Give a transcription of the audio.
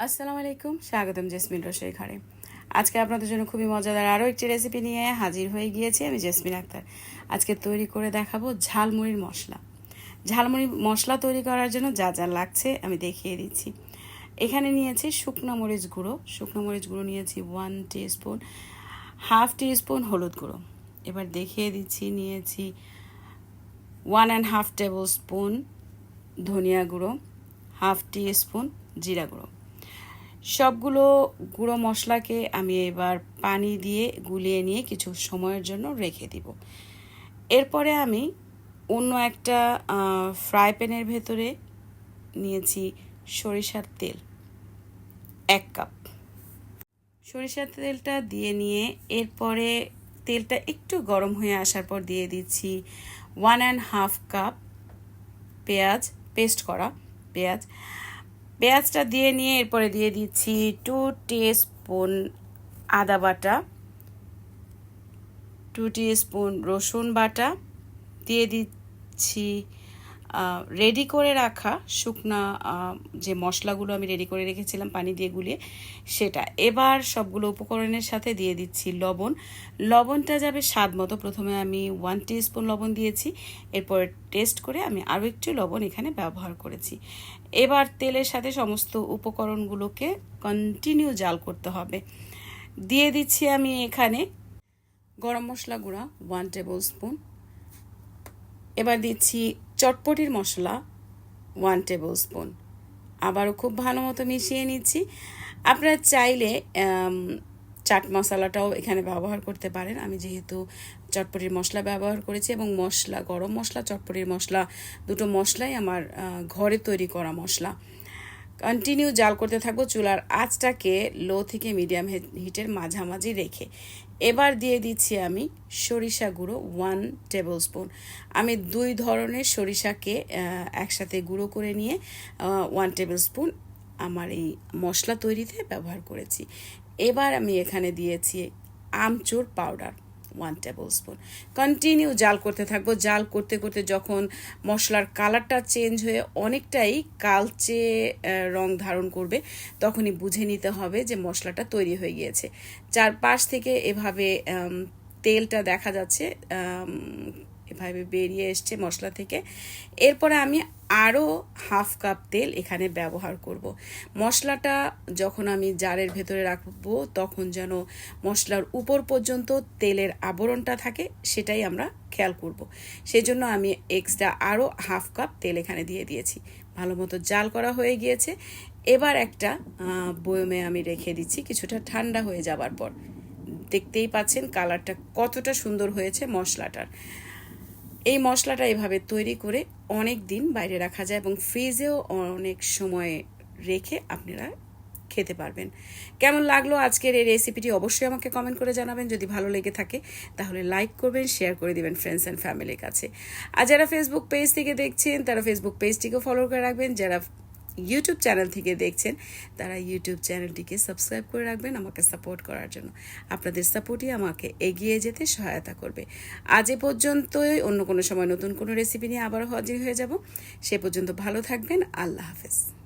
আসসালামু আলাইকুম, স্বাগতম জেসমিন রসই ঘরে। আজকে আপনাদের জন্য খুবই মজাদার আরও একটি রেসিপি নিয়ে হাজির হয়ে গিয়েছি আমি জেসমিন আক্তার। আজকে তৈরি করে দেখাবো ঝালমুড়ির মশলা। ঝালমুড়ি মশলা তৈরি করার জন্য যা যা লাগছে আমি দেখিয়ে দিচ্ছি। এখানে নিয়েছি শুকনো মরিচ গুঁড়ো। শুকনো মরিচ গুঁড়ো নিয়েছি ওয়ান স্পুন হাফ স্পুন হলুদ গুঁড়ো। এবার দেখিয়ে দিচ্ছি, নিয়েছি one and half table spoon ধনিয়া গুঁড়ো হাফ টি স্পুন জিরা গুঁড়ো। সবগুলো গুঁড়ো মশলাকে আমি এবার পানি দিয়ে গুলিয়ে নিয়ে কিছু সময়ের জন্য রেখে দিব। এরপরে আমি অন্য একটা ফ্রাই প্যানের ভেতরে নিয়েছি সরিষার তেল, এক কাপ। সরিষার তেলটা দিয়ে নিয়ে এরপরে তেলটা একটু গরম হয়ে আসার পর দিয়ে দিচ্ছি ওয়ান অ্যান্ড হাফ কাপ পেঁয়াজ, পেস্ট করা পেঁয়াজ। পেঁয়াজটা দিয়ে নিয়ে এরপরে দিয়ে দিচ্ছি টু স্পুন আদা বাটা টু স্পুন রসুন বাটা, দিয়ে দিচ্ছি রেডি করে রাখা শুকনা যে মশলাগুলো আমি রেডি করে রেখেছিলাম পানি দিয়ে গুলিয়ে, সেটা। এবার সবগুলো উপকরণের সাথে দিয়ে দিচ্ছি লবণ। লবণটা যাবে স্বাদ মতো। প্রথমে আমি ওয়ান স্পুন লবণ দিয়েছি। এরপর টেস্ট করে আমি আরও একটু লবণ এখানে ব্যবহার করেছি। এবার তেলের সাথে সমস্ত উপকরণগুলোকে কন্টিনিউ জাল করতে হবে। দিয়ে দিচ্ছি আমি এখানে গরম মশলা গুঁড়া ওয়ান টেবিল স্পুন এবার দিচ্ছি চটপটির মশলা ওয়ান টেবিল স্পুন আবারও খুব ভালো মতো মিশিয়ে নিচ্ছি। আপনারা চাইলে চাট মশলাটাও এখানে ব্যবহার করতে পারেন। আমি যেহেতু চটপটির মশলা ব্যবহার করেছি এবং মশলা, গরম মশলা, চটপটির মশলা, দুটো মশলাই আমার ঘরে তৈরি করা মশলা। কন্টিনিউ জাল করতে থাকব চুলার আঁচটাকে লো থেকে মিডিয়াম হিটের মাঝামাঝি রেখে। এবার দিয়ে দিচ্ছি আমি সরিষা গুঁড়ো ওয়ান টেবিল স্পুন আমি দুই ধরনের সরিষাকে একসাথে গুঁড়ো করে নিয়ে ওয়ান টেবিল স্পুন আমার এই মশলা তৈরিতে ব্যবহার করেছি। এবার আমি এখানে দিয়েছি amchur powder. One tablespoon continue জাল করতে থাকব। জাল করতে করতে যখন মশলার কালারটা চেঞ্জ হয়ে অনেকটাই কালচে রং ধারণ করবে, তখনই বুঝে নিতে হবে যে মশলাটা তৈরি হয়ে গিয়েছে। চারপাশ থেকে এভাবে তেলটা দেখা যাচ্ছে এভাবে বেরিয়ে এসছে মশলা থেকে। এরপরে আমি আরও হাফ কাপ তেল এখানে ব্যবহার করব। মশলাটা যখন আমি জারের ভেতরে রাখব, তখন যেন মশলার উপর পর্যন্ত তেলের আবরণটা থাকে, সেটাই আমরা খেয়াল করব। সেজন্য আমি এক্সট্রা আরও হাফ কাপ তেল এখানে দিয়ে দিয়েছি ভালো মতো জাল করা হয়ে গিয়েছে এবার একটা বয়মে আমি রেখে দিচ্ছি, কিছুটা ঠান্ডা হয়ে যাবার পর দেখতেই পাচ্ছেন কালারটা কতটা সুন্দর হয়েছে মশলাটার এই মশলাটা এভাবে তৈরি করে অনেক দিন বাইরে রাখা যায় এবং ফ্রিজেও অনেক সময় রেখে আপনারা খেতে পারবেন। কেমন লাগল আজকের এই রেসিপিটি অবশ্যই আমাকে কমেন্ট করে জানাবেন। যদি ভালো লেগে থাকে, তাহলে লাইক করবেন শেয়ার করে দিবেন ফ্রেন্ডস অ্যান্ড ফ্যামিলির কাছে। আর যারা ফেসবুক পেজ থেকে দেখছেন, তারা ফেসবুক পেজটিকেও ফলো করে রাখবেন। যারা ইউটিউব চ্যানেল থেকে দেখছেন, তারা ইউটিউব চ্যানেলটিকে সাবস্ক্রাইব করে রাখবেন আমাকে সাপোর্ট করার জন্য। আপনাদের সাপোর্টই আমাকে এগিয়ে যেতে সহায়তা করবে। আজ এ পর্যন্তই, অন্য কোনো সময় নতুন কোনো রেসিপি নিয়ে আবারও হাজির হয়ে যাব। সে পর্যন্ত ভালো থাকবেন, আল্লাহ হাফেজ।